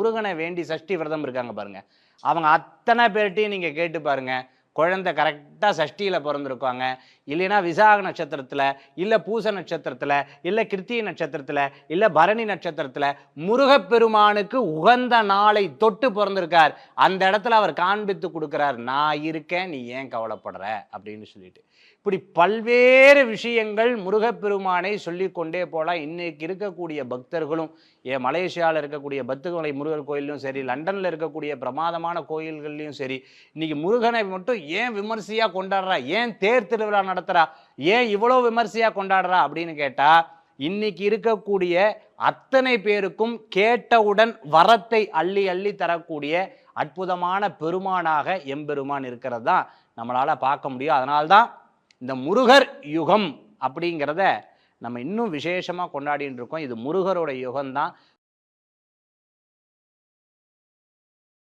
முருகனை வேண்டி சஷ்டி விரதம் இருக்காங்க பாருங்க. அவங்க அத்தனை பேர்ட்டையும் நீங்கள் கேட்டு பாருங்க. குழந்தை கரெக்டாக சஷ்டியில் பிறந்திருக்காங்க. இல்லைன்னா விசாக நட்சத்திரத்தில் இல்லை பூச நட்சத்திரத்தில் இல்லை கிருத்திய நட்சத்திரத்தில் இல்லை பரணி நட்சத்திரத்தில் முருகப்பெருமானுக்கு உகந்த நாளை தொட்டு பிறந்திருக்கார். அந்த இடத்துல அவர் காண்பித்து கொடுக்குறார் நான் இருக்கேன் நீ ஏன் கவலைப்படுற? அப்படின்னு சொல்லிட்டு. இப்படி பல்வேறு விஷயங்கள் முருகப்பெருமானை சொல்லிக்கொண்டே போகலாம் இன்றைக்கு இருக்கக்கூடிய பக்தர்களும் ஏன் மலேசியாவில் இருக்கக்கூடிய பத்துமலை முருகர் கோயிலும் சரி லண்டனில் இருக்கக்கூடிய பிரமாதமான கோயில்கள்லையும் சரி இன்னைக்கு முருகனை மட்டும் ஏன் விமர்சையாக கொண்டாடுறா? ஏன் தேர் திருவிழா நடத்துகிறா ஏன் இவ்வளோ விமர்சையாக கொண்டாடுறா? அப்படின்னு கேட்டால் இன்னைக்கு இருக்கக்கூடிய அத்தனை பேருக்கும் கேட்டவுடன் வரத்தை அள்ளி அள்ளி தரக்கூடிய அற்புதமான பெருமானாக எம்பெருமான் இருக்கிறது தான் நம்மளால் பார்க்க முடியும். அதனால்தான் இந்த முருகர் யுகம் அப்படிங்கிறத நம்ம இன்னும் விசேஷமாக கொண்டாடிட்டு இருக்கோம். இது முருகரோட யுகம்தான்.